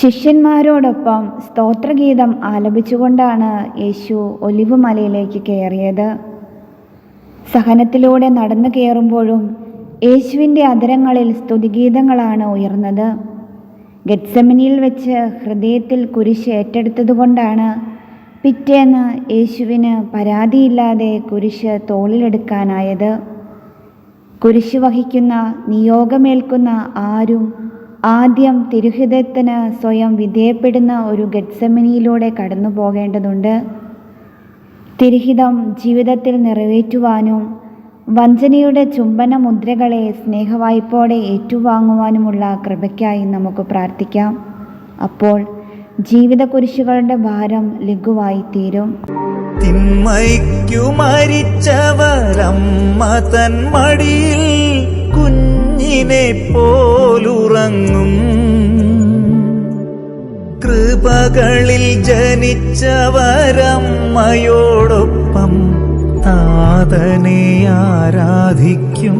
ശിഷ്യന്മാരോടൊപ്പം സ്തോത്രഗീതം ആലപിച്ചുകൊണ്ടാണ് യേശു olive മലയിലേക്ക് കയറിയത്. സഹനത്തിലൂടെ നടന്നു കയറുമ്പോഴും യേശുവിന്റെ അതരങ്ങളിൽ സ്തുതിഗീതങ്ങളാണ് ഉയർന്നത്. ഗത്സമിനിയിൽ വെച്ച് ഹൃദയത്തിൽ കുരിശ് ഏറ്റെടുത്തതുകൊണ്ടാണ് പിറ്റേന്ന് യേശുവിന് പരാതിയില്ലാതെ കുരിശ് തോളിലെടുക്കാനായത്. കുരിശ് വഹിക്കുന്ന നിയോഗമേൽക്കുന്ന ആരും ആദ്യം തിരുഹിതത്തിന് സ്വയം വിധേയപ്പെടുന്ന ഒരു ഗഡ്സമനിയിലൂടെ കടന്നു പോകേണ്ടതുണ്ട്. തിരുഹിതം ജീവിതത്തിൽ നിറവേറ്റുവാനും വഞ്ചനയുടെ ചുംബന മുദ്രകളെ സ്നേഹവായ്പോടെ ഏറ്റുവാങ്ങുവാനുമുള്ള കൃപയ്ക്കായി നമുക്ക് പ്രാർത്ഥിക്കാം. അപ്പോൾ ജീവിത കുരിശുകളുടെ ഭാരം ലഘുവായി തീരും. തിന്മയ്ക്കു മരിച്ചവരമ്മ തൻ മടിയിൽ കുഞ്ഞിനെ പോലുറങ്ങും. കൃപകളിൽ ജനിച്ചവരമ്മയോടൊപ്പം താതനെ ആരാധിക്കും.